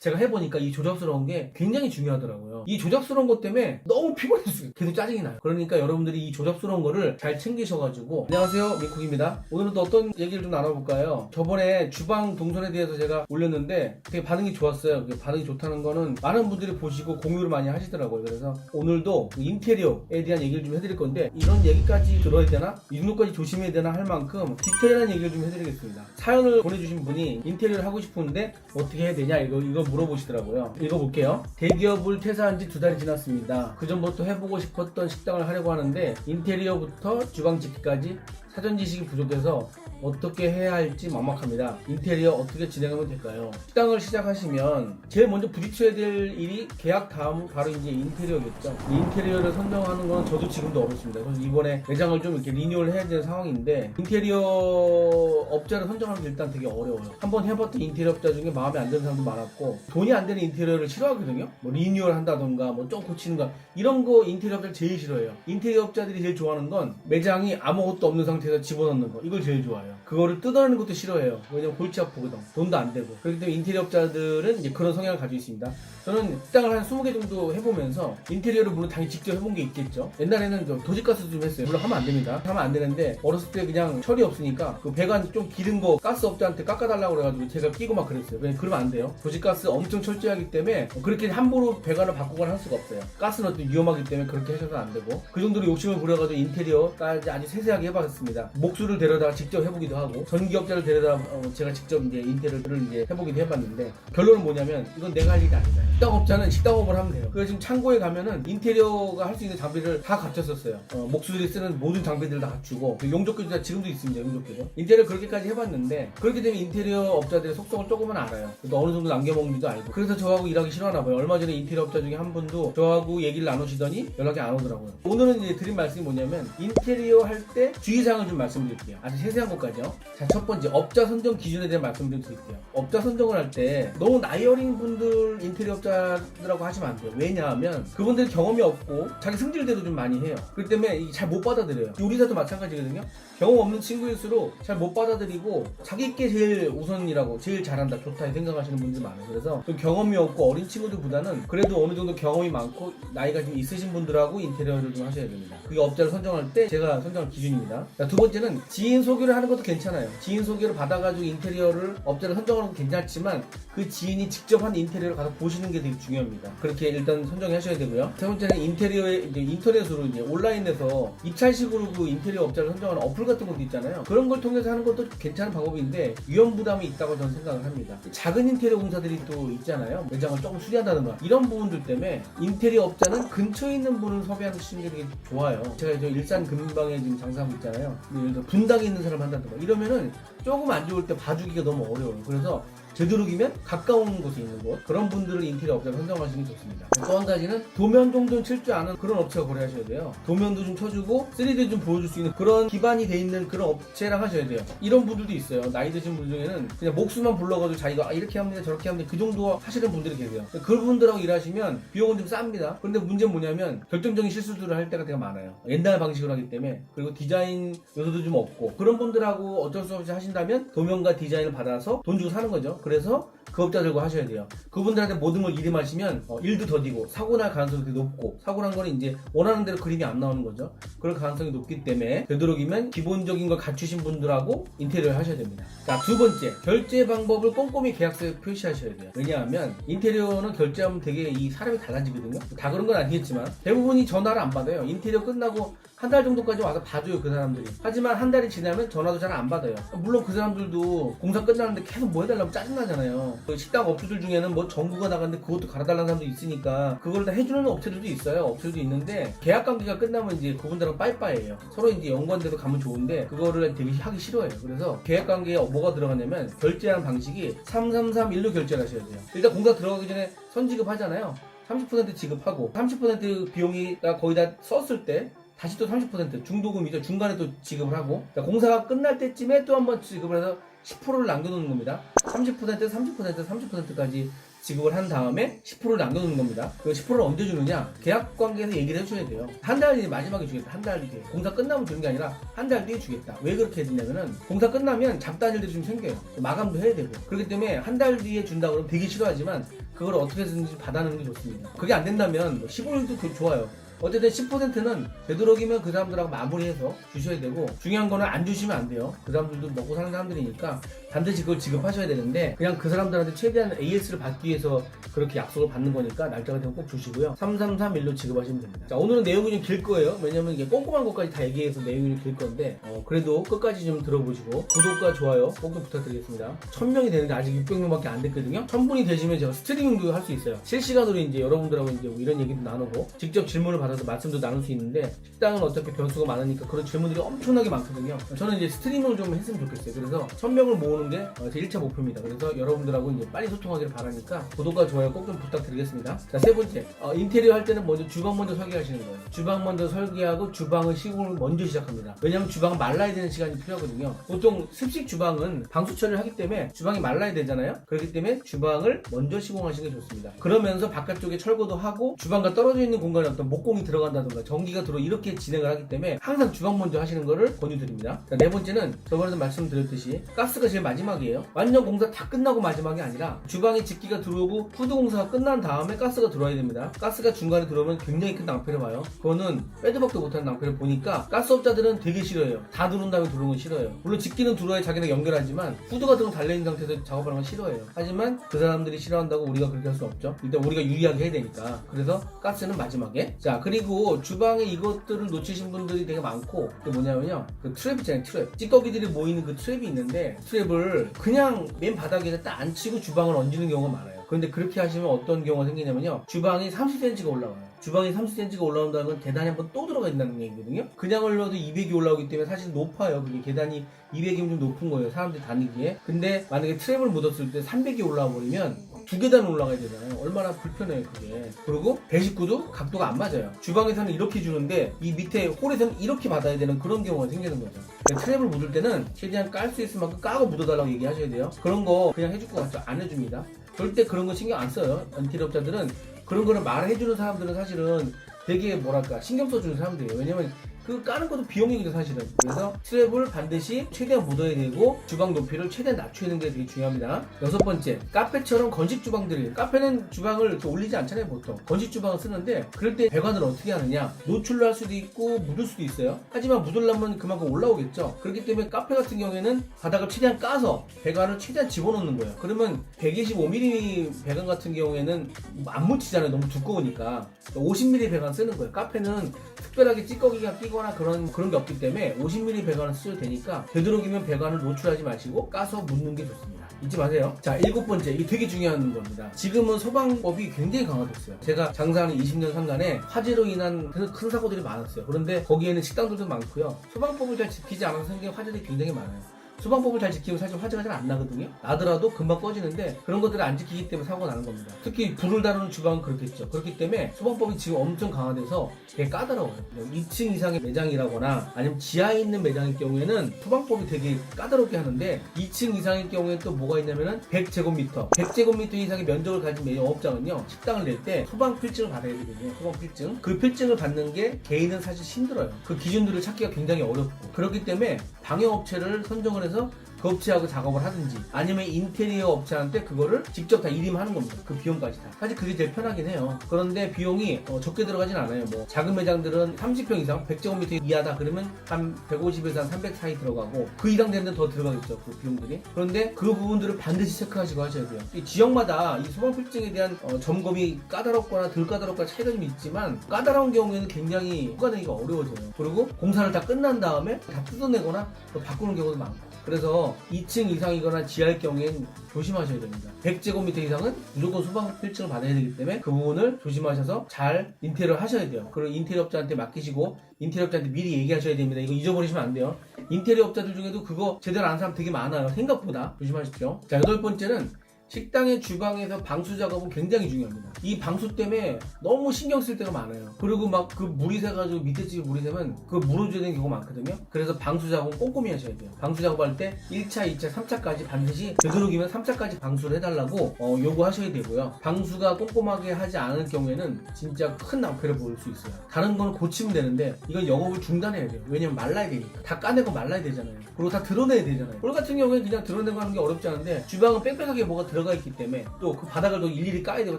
제가 해보니까 이 조잡스러운 게 굉장히 중요하더라고요. 이 조잡스러운 것 때문에 너무 피곤했어요. 계속 짜증이 나요. 그러니까 여러분들이 이 조잡스러운 거를 잘 챙기셔가지고 안녕하세요 민쿡입니다. 오늘은 또 어떤 얘기를 좀 나눠볼까요? 저번에 주방 동선에 대해서 제가 올렸는데 되게 반응이 좋았어요. 그 반응이 좋다는 거는 많은 분들이 보시고 공유를 많이 하시더라고요. 그래서 오늘도 그 인테리어에 대한 얘기를 좀 해드릴 건데 이런 얘기까지 들어야 되나? 이 정도까지 조심해야 되나 할 만큼 디테일한 얘기를 좀 해드리겠습니다. 사연을 보내주신 분이 인테리어를 하고 싶은데 어떻게 해야 되냐 이거 이거 물어보시더라고요. 읽어볼게요. 대기업을 퇴사 한 지 두 달이 지났습니다. 그 전부터 해보고 싶었던 식당을 하려고 하는데 인테리어부터 주방 짓기까지 사전 지식이 부족해서 어떻게 해야 할지 막막합니다. 인테리어 어떻게 진행하면 될까요? 식당을 시작하시면 제일 먼저 부딪혀야 될 일이 계약 다음 바로 이제 인테리어겠죠. 이 인테리어를 선정하는 건 저도 지금도 어렵습니다. 그래서 이번에 매장을 좀 이렇게 리뉴얼 해야 되는 상황인데 인테리어 업자를 선정하는 게 일단 되게 어려워요. 한번 해봤던 인테리어 업자 중에 마음에 안 드는 사람도 많았고 돈이 안 되는 인테리어를 싫어하거든요. 뭐 리뉴얼 한다던가 뭐 좀 고치는 거 이런 거 인테리어 업자를 제일 싫어해요. 인테리어 업자들이 제일 좋아하는 건 매장이 아무것도 없는 상태 에서 집어넣는 거 이걸 제일 좋아해요. 그거를 뜯어내는 것도 싫어해요. 왜냐면 골치 아프거든. 돈도 안 되고. 그렇기 때문에 인테리어 업자들은 이제 그런 성향을 가지고 있습니다. 저는 식당을 한 20개 정도 해보면서 인테리어를 물론 당연히 직접 해본 게 있겠죠. 옛날에는 저 도시가스 좀 했어요. 물론 하면 안 됩니다. 하면 안 되는데 어렸을 때 그냥 철이 없으니까 그 배관 좀 기른 거 가스 업자한테 깎아달라고 그래가지고 제가 끼고 막 그랬어요. 왜냐면 그러면 안 돼요. 도시가스 엄청 철저하기 때문에 그렇게 함부로 배관을 바꾸거나 할 수가 없어요. 가스는 또 위험하기 때문에 그렇게 하셔도 안 되고 그 정도로 욕심을 부려가지고 인테리어까지 아주 세세하게 해봤습니다. 목수를 데려다가 직접 해보기도 하고 전기업자를 데려다 어, 제가 직접 이제 인테리어를 이제 해보기도 해봤는데 결론은 뭐냐면 이건 내가 할 일이 아니다. 식당업자는 식당업을 하면 돼요. 그래서 지금 창고에 가면은 인테리어가 할 수 있는 장비를 다 갖췄었어요. 어, 목수들이 쓰는 모든 장비들을 다 갖추고 그 용접기도 다 지금도 있습니다. 용접기도. 인테리어 그렇게까지 해봤는데 그렇게 되면 인테리어 업자들의 속성을 조금은 알아요. 또 어느 정도 남겨먹는지도 알고. 그래서 저하고 일하기 싫어하나 봐요. 얼마 전에 인테리어 업자 중에 한 분도 저하고 얘기를 나누시더니 연락이 안 오더라고요. 오늘은 이제 드린 말씀이 뭐냐면 인테리어 할 때 주의사항 을 좀 말씀드릴게요. 아주 세세한 것까지요. 자, 첫 번째 업자 선정 기준에 대한 말씀을 좀 드릴게요. 업자 선정을 할 때 너무 나이 어린 분들 인테리어 업자들하고 하시면 안 돼요. 왜냐하면 그분들이 경험이 없고 자기 승질대로 좀 많이 해요. 그렇기 때문에 잘 못 받아들여요. 요리사도 마찬가지거든요. 경험 없는 친구일수록 잘 못 받아들이고 자기 게 제일 우선이라고 제일 잘한다 좋다 생각하시는 분들 많아요. 그래서 좀 경험이 없고 어린 친구들보다는 그래도 어느 정도 경험이 많고 나이가 좀 있으신 분들하고 인테리어를 좀 하셔야 됩니다. 그게 업자를 선정할 때 제가 선정할 기준입니다. 자, 두 번째는 지인 소개를 하는 것도 괜찮아요. 지인 소개를 받아가지고 인테리어를 업자를 선정하는 것도 괜찮지만 그 지인이 직접 한 인테리어를 가서 보시는 게 되게 중요합니다. 그렇게 일단 선정하셔야 되고요. 세 번째는 인테리어에 이제 인터넷으로 이제 온라인에서 입찰식으로 그 인테리어 업자를 선정하는 어플 같은 것도 있잖아요. 그런 걸 통해서 하는 것도 괜찮은 방법인데 위험 부담이 있다고 저는 생각을 합니다. 작은 인테리어 공사들이 또 있잖아요. 매장을 조금 수리한다든가 이런 부분들 때문에 인테리어 업자는 근처에 있는 분을 섭외하시는 게 되게 좋아요. 제가 저 일산 금방에 지금 장사하고 있잖아요. 예를 들어 분당에 있는 사람 한다든가 이러면은 조금 안 좋을 때 봐주기가 너무 어려워요. 그래서 되도록이면 가까운 곳에 있는 곳 그런 분들을 인테리어 업자로 선정하시는 게 좋습니다. 또 한 가지는 도면 정도는 칠 줄 아는 그런 업체가 거래하셔야 돼요. 도면도 좀 쳐주고 3D 좀 보여줄 수 있는 그런 기반이 돼 있는 그런 업체랑 하셔야 돼요. 이런 분들도 있어요. 나이 드신 분 중에는 그냥 목수만 불러가지고 자기가 아, 이렇게 합니다 저렇게 합니다 그 정도 하시는 분들이 계세요. 그분들하고 일하시면 비용은 좀 쌉니다. 그런데 문제는 뭐냐면 결정적인 실수들을 할 때가 되게 많아요. 옛날 방식으로 하기 때문에 그리고 디자인 요소도 좀 없고 그런 분들하고 어쩔 수 없이 하신다면 도면과 디자인을 받아서 돈 주고 사는 거죠. 그래서 그 업자들과 하셔야 돼요. 그분들한테 모든 걸 일임하시면 어, 일도 더디고 사고 날 가능성이 되게 높고 사고 난 거는 이제 원하는 대로 그림이 안 나오는 거죠. 그럴 가능성이 높기 때문에 되도록이면 기본적인 걸 갖추신 분들하고 인테리어를 하셔야 됩니다. 자, 두 번째. 결제 방법을 꼼꼼히 계약서에 표시하셔야 돼요. 왜냐하면 인테리어는 결제하면 되게 이 사람이 달라지거든요. 다 그런 건 아니겠지만 대부분이 전화를 안 받아요. 인테리어 끝나고 한 달 정도까지 와서 봐줘요 그 사람들이. 하지만 한 달이 지나면 전화도 잘 안 받아요. 물론 그 사람들도 공사 끝나는데 계속 뭐 해달라고 짜증나잖아요. 그 식당 업주들 중에는 뭐 전구가 나갔는데 그것도 갈아달라는 사람도 있으니까 그걸 다 해주는 업체들도 있어요. 업체들도 있는데 계약 관계가 끝나면 이제 그분들하고 빠이빠이예요. 서로 이제 연관돼서 가면 좋은데 그거를 되게 하기 싫어해요. 그래서 계약 관계에 뭐가 들어가냐면 결제하는 방식이 3331로 결제를 하셔야 돼요. 일단 공사 들어가기 전에 선지급 하잖아요. 30% 지급하고 30% 비용이가 거의 다 썼을 때 다시 또 30% 중도금이죠. 중간에 또 지급을 하고 자, 공사가 끝날 때쯤에 또 한 번 지급을 해서 10%를 남겨놓는 겁니다. 30% 30% 30%까지 지급을 한 다음에 10%를 남겨놓는 겁니다. 그 10%를 언제 주느냐? 계약 관계에서 얘기를 해줘야 돼요. 한 달 뒤에 마지막에 주겠다. 한 달 뒤에. 공사 끝나면 주는 게 아니라 한 달 뒤에 주겠다. 왜 그렇게 해주냐면은 공사 끝나면 잡다한 일들이 좀 생겨요. 마감도 해야 되고. 그렇기 때문에 한 달 뒤에 준다 그러면 되게 싫어하지만 그걸 어떻게 해서든지 받아내는 게 좋습니다. 그게 안 된다면 뭐 15일도 그 좋아요. 어쨌든 10%는 되도록이면 그 사람들하고 마무리해서 주셔야 되고 중요한 거는 안 주시면 안 돼요. 그 사람들도 먹고 사는 사람들이니까 반드시 그걸 지급하셔야 되는데 그냥 그 사람들한테 최대한 AS를 받기 위해서 그렇게 약속을 받는 거니까 날짜가 되면 꼭 주시고요. 3331로 지급하시면 됩니다. 자 오늘은 내용이 좀 길 거예요. 왜냐면 이게 꼼꼼한 것까지 다 얘기해서 내용이 좀 길 건데 어, 그래도 끝까지 좀 들어보시고 구독과 좋아요 꼭 좀 부탁드리겠습니다. 1000명이 되는데 아직 600명밖에 안 됐거든요. 1000분이 되시면 제가 스트리밍도 할 수 있어요. 실시간으로 이제 여러분들하고 이제 뭐 이런 얘기도 나누고 직접 질문을 받아서 말씀도 나눌 수 있는데 식당은 어차피 변수가 많으니까 그런 질문들이 엄청나게 많거든요. 저는 이제 스트리밍을 좀 했으면 좋겠어요. 그래서 1000명을 모으는 게 어, 제 1차 목표입니다. 그래서 여러분들하고 이제 빨리 소통하기를 바라니까 구독과 좋아요 꼭 좀 부탁드리겠습니다. 자, 세 번째. 어, 인테리어 할 때는 먼저 주방 먼저 설계하시는 거예요. 주방 먼저 설계하고 주방의 시공을 먼저 시작합니다. 왜냐하면 주방은 말라야 되는 시간이 필요하거든요. 보통 습식 주방은 방수 처리를 하기 때문에 주방이 말라야 되잖아요. 그렇기 때문에 주방을 먼저 시공하시는 게 좋습니다. 그러면서 바깥쪽에 철거도 하고 주방과 떨어져 있는 공간에 어떤 목공이 들어간다든가 전기가 들어 이렇게 진행을 하기 때문에 항상 주방 먼저 하시는 거를 권유드립니다. 자, 네 번째는 저번에도 말씀드렸듯이 가스가 제일 마지막이에요. 완전 공사 다 끝나고 마지막이 아니라 주방에 집기가 들어오고 푸드 공사가 끝난 다음에 가스가 들어와야 됩니다. 가스가 중간에 들어오면 굉장히 큰 낭패를 봐요. 그거는 빼도 박도 못하는 낭패를 보니까 가스업자들은 되게 싫어해요. 다 들어온 다음에 들어오는 건 싫어해요. 물론 집기는 들어와야 자기네 연결하지만 같은 건 달려있는 상태에서 작업하는 건 싫어해요. 하지만 그 사람들이 싫어한다고 우리가 그렇게 할 수 없죠. 일단 우리가 유리하게 해야 되니까. 그래서 가스는 마지막에. 자 그리고 주방에 이것들을 놓치신 분들이 되게 많고 그게 뭐냐면요. 그 트랩 있잖아요. 트랩. 찌꺼기들이 모이는 그 트랩이 있는데 트랩을 그냥 맨 바닥에 딱안 치고 주방을 얹는 경우가 많아요. 그런데 그렇게 하시면 어떤 경우가 생기냐면요. 주방이 30cm가 올라와요. 주방이 30cm가 올라온다는 건 계단이 한 번 또 들어가 있다는 얘기거든요. 그냥 올려도 200이 올라오기 때문에 사실 높아요. 그게 계단이 200이면 좀 높은 거예요. 사람들이 다니기에. 근데 만약에 트랩을 묻었을 때 300이 올라와 버리면 두 계단 올라가야 되잖아요. 얼마나 불편해요, 그게. 그리고 배식구도 각도가 안 맞아요. 주방에서는 이렇게 주는데 이 밑에 홀에서는 이렇게 받아야 되는 그런 경우가 생기는 거죠. 트랩을 묻을 때는 최대한 깔 수 있을 만큼 까고 묻어달라고 얘기하셔야 돼요. 그런 거 그냥 해줄 것 같죠? 안 해줍니다. 절대 그런 거 신경 안 써요. 엔티업자들은 그런 거를 말해주는 사람들은 사실은 되게 뭐랄까 신경 써주는 사람들이에요. 왜냐면 그 까는 것도 비용이거든요 사실은. 그래서 트랩을 반드시 최대한 묻어야 되고 주방 높이를 최대한 낮추는 게 되게 중요합니다. 여섯 번째 카페처럼 건식 주방들이 카페는 주방을 이렇게 올리지 않잖아요 보통. 건식 주방을 쓰는데 그럴 때 배관을 어떻게 하느냐? 노출로 할 수도 있고 묻을 수도 있어요. 하지만 묻으려면 그만큼 올라오겠죠? 그렇기 때문에 카페 같은 경우에는 바닥을 최대한 까서 배관을 최대한 집어넣는 거예요. 그러면 125mm 배관 같은 경우에는 안 묻히잖아요. 너무 두꺼우니까. 50mm 배관 쓰는 거예요. 카페는 특별하게 찌꺼기가 끼 거나 그런 그런 게 없기 때문에 50mm 배관을 쓰셔도 되니까 되도록이면 배관을 노출하지 마시고 까서 묻는 게 좋습니다. 잊지 마세요. 자, 일곱 번째. 이게 되게 중요한 겁니다. 지금은 소방법이 굉장히 강화됐어요. 제가 장사하는 20년 상간에 화재로 인한 큰, 큰 사고들이 많았어요. 그런데 거기에는 식당들도 많고요. 소방법을 잘 지키지 않아서 생긴 화재들이 굉장히 많아요. 소방법을 잘 지키면 사실 화재가 잘 안 나거든요. 나더라도 금방 꺼지는데 그런 것들을 안 지키기 때문에 사고가 나는 겁니다. 특히 불을 다루는 주방은 그렇겠죠. 그렇기 때문에 소방법이 지금 엄청 강화돼서 되게 까다로워요. 2층 이상의 매장이라거나 아니면 지하에 있는 매장일 경우에는 소방법이 되게 까다롭게 하는데 2층 이상일 경우에 또 뭐가 있냐면은 100제곱미터, 100제곱미터 이상의 면적을 가진 매- 영업장은요 식당을 낼 때 소방 필증을 받아야 되거든요. 소방 필증. 그 필증을 받는 게 개인은 사실 힘들어요. 그 기준들을 찾기가 굉장히 어렵고 그렇기 때문에 방역업체를 선정을 해서 그 업체하고 작업을 하든지 아니면 인테리어 업체한테 그거를 직접 다 일임하는 겁니다. 그 비용까지 다. 사실 그게 제일 편하긴 해요. 그런데 비용이 어, 적게 들어가진 않아요. 뭐 작은 매장들은 30평 이상 100제곱미터 이하다 그러면 한 150에서 한 300 사이 들어가고 그 이상 되는 데는 더 들어가겠죠. 그 비용들이. 그런데 그 부분들을 반드시 체크하시고 하셔야 돼요. 이 지역마다 이 소방 필증에 대한 어, 점검이 까다롭거나 덜 까다롭거나 차이가 좀 있지만 까다로운 경우에는 굉장히 후가되기가 어려워져요. 그리고 공사를 다 끝난 다음에 다 뜯어내거나 또 바꾸는 경우도 많고. 그래서 2층 이상이거나 지하일 경우엔 조심하셔야 됩니다. 100제곱미터 이상은 무조건 소방 필증을 받아야 되기 때문에 그 부분을 조심하셔서 잘 인테리어 하셔야 돼요. 그리고 인테리어 업자한테 맡기시고 인테리어 업자한테 미리 얘기하셔야 됩니다. 이거 잊어버리시면 안 돼요. 인테리어 업자들 중에도 그거 제대로 아는 사람 되게 많아요. 생각보다 조심하십시오. 자 여덟 번째는 식당의 주방에서 방수 작업은 굉장히 중요합니다. 이 방수 때문에 너무 신경 쓸 때가 많아요. 그리고 막 그 물이 새가지고 밑에 집에 물이 새면 그 물어줘야 되는 경우가 많거든요. 그래서 방수 작업은 꼼꼼히 하셔야 돼요. 방수 작업할 때 1차, 2차, 3차까지 반드시 되도록이면 3차까지 방수를 해달라고 어, 요구하셔야 되고요. 방수가 꼼꼼하게 하지 않을 경우에는 진짜 큰 낭패를 볼수 있어요. 다른 건 고치면 되는데 이건 영업을 중단해야 돼요. 왜냐면 말라야 되니까. 다 까내고 말라야 되잖아요. 그리고 다 드러내야 되잖아요. 볼 같은 경우에는 그냥 드러내고 하는 게 어렵지 않은데 주방은 빽빽하게 뭐가 들어 들어가 있기 때문에 또 그 바닥을 또 일일이 까야 되고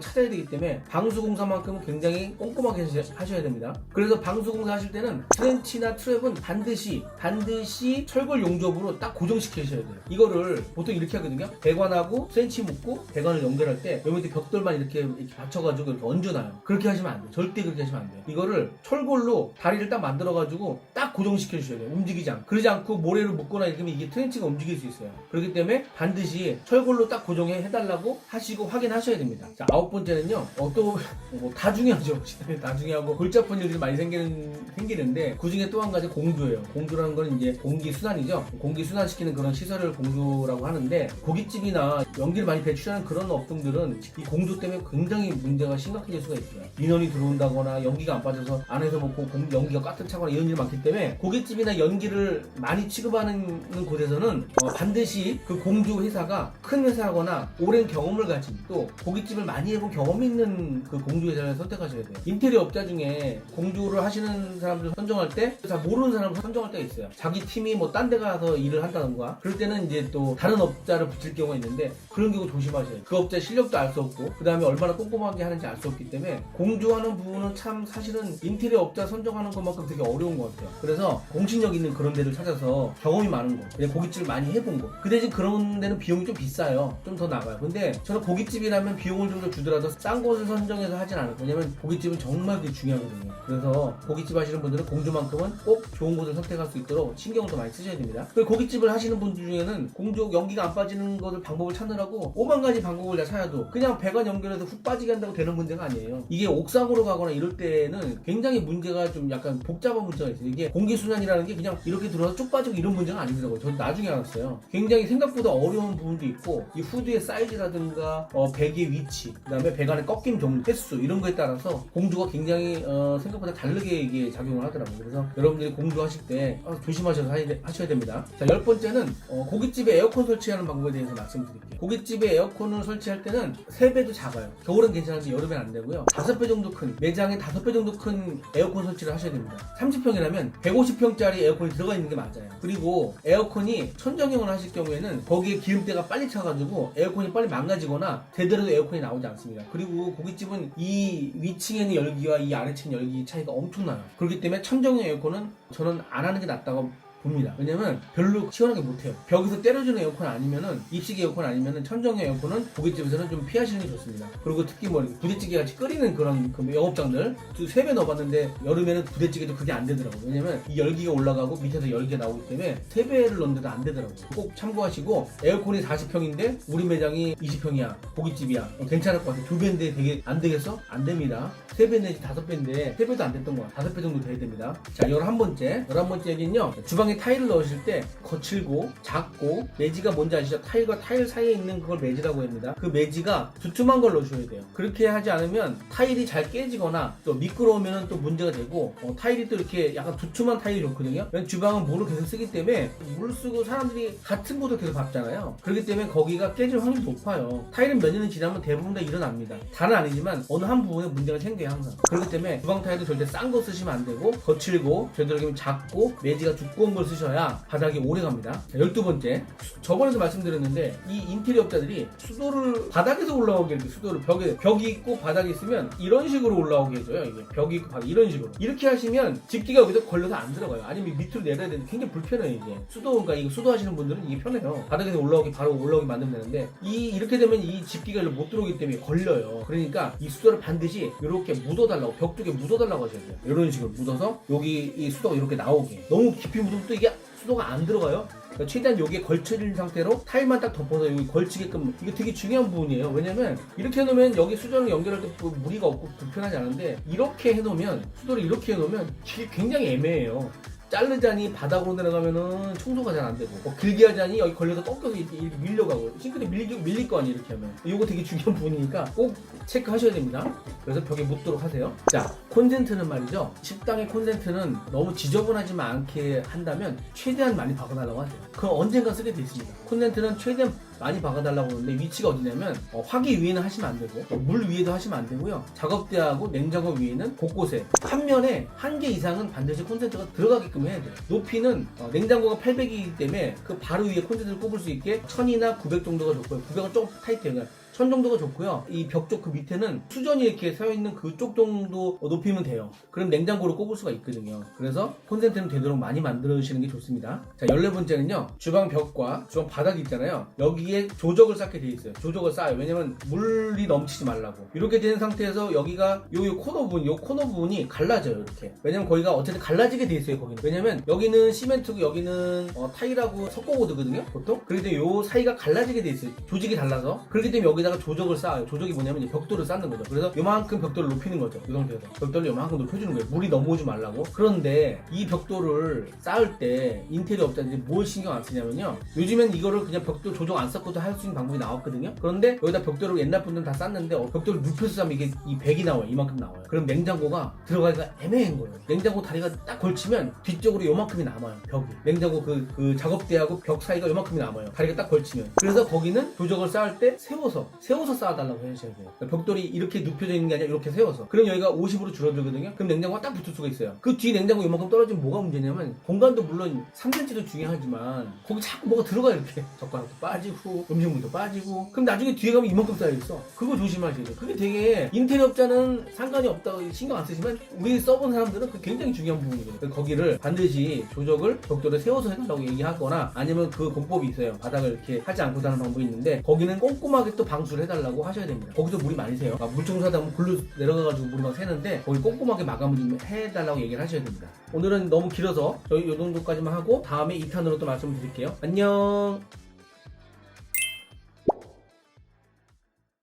찾아야 되기 때문에 방수공사만큼은 굉장히 꼼꼼하게 하셔- 하셔야 됩니다. 그래서 방수공사 하실 때는 트렌치나 트랩은 반드시 반드시 철골 용접으로 딱 고정시키셔야 돼요. 이거를 보통 이렇게 하거든요. 배관하고 트렌치 묶고 배관을 연결할 때 여기 밑에 벽돌만 이렇게, 이렇게 받쳐가지고 이렇게 얹어놔요. 그렇게 하시면 안 돼요. 절대 그렇게 하시면 안 돼요. 이거를 철골로 다리를 딱 만들어가지고 딱 고정시켜 주셔야 돼요. 움직이지 않고. 그러지 않고 모래를 묶거나 이러면 이게 트렌치가 움직일 수 있어요. 그렇기 때문에 반드시 철골로 딱 고정해 해달라고 하시고 확인하셔야 됩니다. 자, 아홉 번째는요. 어, 또, 뭐, 다 중요하죠. 다 중요하고 골치 아픈 일들이 많이 생기는, 생기는데 그 중에 또 한 가지 공조예요. 공조라는 건 이제 공기순환이죠. 공기순환시키는 그런 시설을 공조라고 하는데 고깃집이나 연기를 많이 배출하는 그런 업종들은 이 공조 때문에 굉장히 문제가 심각해질 수가 있어요. 민원이 들어온다거나 연기가 안 빠져서 안에서 먹고 공- 연기가 가득 차거나 이런 일이 많기 때문에 고깃집이나 연기를 많이 취급하는 곳에서는 어, 반드시 그 공조 회사가 큰 회사거나 오랜 경험을 가진 또 고깃집을 많이 해본 경험이 있는 그 공조 회사를 선택하셔야 돼요. 인테리어 업자 중에 공조를 하시는 사람들 선정할 때 잘 모르는 사람을 선정할 때가 있어요. 자기 팀이 뭐 딴 데 가서 일을 한다던가 그럴 때는 이제 또 다른 업자를 붙일 경우가 있는데 그런 경우 조심하셔야 돼요. 그 업자 의 실력도 알 수 없고 그 다음에 얼마나 꼼꼼하게 하는지 알 수 없기 때문에 공조하는 부분은 참 사실은 인테리어 업자 선정하는 것만큼 되게 어려운 것 같아요. 그래서 공신력 있는 그런 데를 찾아서 경험이 많은 곳, 고깃집을 많이 해본 곳. 그 대신 그런 데는 비용이 좀 비싸요. 좀더 나 가요. 근데 저는 고깃집이라면 비용을 좀 더 주더라도 싼 곳을 선정해서 하진 않을 거예요. 왜냐면 고깃집은 정말 되게 중요하거든요. 그래서 고깃집 하시는 분들은 공조만큼은 꼭 좋은 곳을 선택할 수 있도록 신경을 더 많이 쓰셔야 됩니다. 그리고 고깃집을 하시는 분들 중에는 공조 연기가 안 빠지는 것을 방법을 찾느라고 오만 가지 방법을 다 찾아도 그냥 배관 연결해서 훅 빠지게 한다고 되는 문제가 아니에요. 이게 옥상으로 가거나 이럴 때는 굉장히 문제가 좀 약간 복잡한 문제가 있어요. 이게 공기순환이라는 게 그냥 이렇게 들어서 쭉 빠지고 이런 문제가 아니더라고요. 저는 나중에 알았어요. 굉장히 생각보다 어려운 부분도 있고 이 후드의 사이즈라든가 어, 배기의 위치, 그다음에 배관의 꺾임 정도, 횟수 이런 거에 따라서 공조가 굉장히 어, 생각보다 다르게 이게 작용을 하더라고요. 그래서 여러분들이 공조하실 때 어, 조심하셔서 하야 돼- 하셔야 됩니다. 자, 열 번째는 어, 고깃집에 에어컨 설치하는 방법에 대해서 말씀드릴게요. 고깃집에 에어컨을 설치할 때는 3배도 작아요. 겨울은 괜찮은데 여름엔 안 되고요. 5배 정도 큰, 매장에 5배 정도 큰 에어컨 설치를 하셔야 됩니다. 30평이라면 150평짜리 에어컨이 들어가 있는 게 맞아요. 그리고 에어컨이 천정형을 하실 경우에는 거기에 기름때가 빨리 차가지고 에어컨 이 빨리 망가지거나 제대로 에어컨이 나오지 않습니다. 그리고 고깃집은 이 위층에 있는 열기와 이 아래층 열기 차이가 엄청나요. 그렇기 때문에 천정형 에어컨은 저는 안 하는 게 낫다고 봅니다. 왜냐면 별로 시원하게 못해요. 벽에서 때려주는 에어컨 아니면은 입식 에어컨 아니면은 천정 에어컨은 고깃집에서는 좀 피하시는 게 좋습니다. 그리고 특히 뭐 부대찌개 같이 끓이는 그런 그 영업장들 세배 넣어봤는데 여름에는 부대찌개도 그게 안 되더라고요. 왜냐면 이 열기가 올라가고 밑에서 열기가 나오기 때문에 세 배를 넣는데도 안 되더라고요. 꼭 참고하시고 에어컨이 40평인데 우리 매장이 20평이야. 고깃집이야. 어, 괜찮을 것 같아. 두 배인데 되게 안 되겠어? 안 됩니다. 세 배 내지 다섯 배인데 세 배도 안 됐던 거야. 다섯 배 정도 돼야 됩니다. 자, 열한 번째. 열한 번째 얘기는요. 주방에 타일을 넣으실 때 거칠고 작고 매지가 뭔지 아시죠? 타일과 타일 사이에 있는 그걸 매지라고 합니다. 그 매지가 두툼한 걸 넣으셔야 돼요. 그렇게 하지 않으면 타일이 잘 깨지거나 또 미끄러우면 또 문제가 되고 어, 타일이 또 이렇게 약간 두툼한 타일이 좋거든요. 주방은 물을 계속 쓰기 때문에 물을 쓰고 사람들이 같은 곳을 계속 밟잖아요. 그렇기 때문에 거기가 깨질 확률이 높아요. 타일은 몇 년이 지나면 대부분 다 일어납니다. 다는 아니지만 어느 한 부분에 문제가 생겨요 항상. 그렇기 때문에 주방 타일도 절대 싼 거 쓰시면 안 되고 거칠고 되도록이면 작고 매지가 두꺼운 걸 쓰셔야 바닥이 오래 갑니다. 자, 열두 번째. 저번에도 말씀드렸는데 이 인테리어 업자들이 수도를 바닥에서 올라오게 이렇게 수도를 벽에 벽이 있고 바닥이 있으면 이런 식으로 올라오게 해줘요. 이게 벽이 있고 바닥 이런 식으로 이렇게 하시면 집기가 여기서 걸려서 안 들어가요. 아니면 밑으로 내려야 되는데 굉장히 불편해요 이게 수도 그러니까 이거 수도 하시는 분들은 이게 편해요. 바닥에서 올라오기 바로 올라오게 만들면 되는데 이 이렇게 되면 이 집기가 못 들어오기 때문에 걸려요. 그러니까 이 수도를 반드시 이렇게 묻어달라고 벽 쪽에 묻어달라고 하셔야 돼요. 이런 식으로 묻어서 여기 이 수도가 이렇게 나오게 너무 깊이 묻으면 또 이게 수도가 안 들어가요. 그러니까 최대한 여기에 걸쳐진 상태로 타일만 딱 덮어서 여기 걸치게끔 이게 되게 중요한 부분이에요. 왜냐면 이렇게 해놓으면 여기 수전을 연결할 때뭐 무리가 없고 불편하지 않은데 이렇게 해놓으면 수도를 이렇게 해놓으면 굉장히 애매해요. 자르자니 바닥으로 내려가면은 청소가 잘 안 되고 뭐 길게 하자니 여기 걸려서 꺾여서 이렇게, 이렇게 밀려가고 싱크대 밀리, 밀릴 거 아니에요 이렇게 하면. 이거 되게 중요한 부분이니까 꼭 체크하셔야 됩니다. 그래서 벽에 묻도록 하세요. 자 콘센트는 말이죠. 식당의 콘센트는 너무 지저분하지만 않게 한다면 최대한 많이 박아달라고 하세요. 그건 언젠가 쓰게 돼 있습니다. 콘센트는 최대한 많이 박아달라고 하는데 위치가 어디냐면 어, 화기 위에는 하시면 안 되고 어, 물 위에도 하시면 안 되고요. 작업대하고 냉장고 위에는 곳곳에 한 면에 한 개 이상은 반드시 콘센트가 들어가게끔 해야 돼요. 높이는 어, 냉장고가 800이기 때문에 그 바로 위에 콘센트를 꼽을 수 있게 1000이나 900 정도가 좋고요. 900은 조금 타이트해요. 1000 정도가 좋고요. 이 벽 쪽 그 밑에는 수전이 이렇게 서 있는 그쪽 정도 높이면 돼요. 그럼 냉장고를 꼽을 수가 있거든요. 그래서 콘센트는 되도록 많이 만들어 주시는 게 좋습니다. 자, 14번째는요. 주방 벽과 주방 바닥 있잖아요. 여기에 조적을 쌓게 돼 있어요. 조적을 쌓아요. 왜냐면 물이 넘치지 말라고. 이렇게 된 상태에서 여기가 요, 요 코너 부분, 요 코너 부분이 갈라져요. 이렇게. 왜냐면 거기가 어쨌든 갈라지게 돼 있어요. 거기는. 왜냐면 여기는 시멘트고 여기는 어, 타일하고 섞어보드거든요. 보통. 그런데 요 사이가 갈라지게 돼 있어요. 조직이 달라서. 그렇기 때문에 여기 다가 조적을 쌓아요. 조적이 뭐냐면 이제 벽돌을 쌓는 거죠. 그래서 요만큼 벽돌을 높이는 거죠. 이 상태에서. 벽돌을 요만큼 높여주는 거예요. 물이 넘어오지 말라고. 그런데 이 벽돌을 쌓을 때 인테리어 업자들이 뭘 신경 안 쓰냐면요. 요즘엔 이거를 그냥 벽돌 조정 안 쌓고도 할 수 있는 방법이 나왔거든요. 그런데 여기다 벽돌을 옛날 분들은 다 쌓는데 어, 벽돌을 눕혀서 쌓으면 이게 이 백이 나와요. 이만큼 나와요. 그럼 냉장고가 들어가기가 애매한 거예요. 냉장고 다리가 딱 걸치면 뒤쪽으로 요만큼이 남아요. 벽이. 냉장고 그, 그 작업대하고 벽 사이가 요만큼이 남아요. 다리가 딱 걸치면. 그래서 거기는 조적을 쌓을 때 세워서 세워서 쌓아달라고 해주셔야 돼요. 그러니까 벽돌이 이렇게 눕혀져 있는 게 아니라 이렇게 세워서. 그럼 여기가 50으로 줄어들거든요. 그럼 냉장고가 딱 붙을 수가 있어요. 그 뒤에 냉장고 요만큼 떨어지면 뭐가 문제냐면 공간도 물론 3cm도 중요하지만 거기 자꾸 뭐가 들어가 이렇게 젓가락도 빠지고 음식물도 빠지고 그럼 나중에 뒤에 가면 이만큼 쌓여 있어. 그거 조심하셔야 돼요. 그게 되게 인테리어 업자는 상관이 없다고 신경 안 쓰지만 우리 써본 사람들은 그 굉장히 중요한 부분이거든요. 거기를 반드시 조적을 벽돌에 세워서 해달라고 얘기하거나 아니면 그 공법이 있어요. 바닥을 이렇게 하지 않고 다는 방법이 있는데 거기는 꼼꼼하게 또 방 수를 해달라고 하셔야 됩니다. 거기서 물이 많이 새요. 막 물청소하다 보면 글로 내려가가지고 물이 막 새는데 거기 꼼꼼하게 마감을 좀 해달라고 얘기를 하셔야 됩니다. 오늘은 너무 길어서 저희 이 정도까지만 하고 다음에 2탄으로 또 말씀드릴게요. 안녕!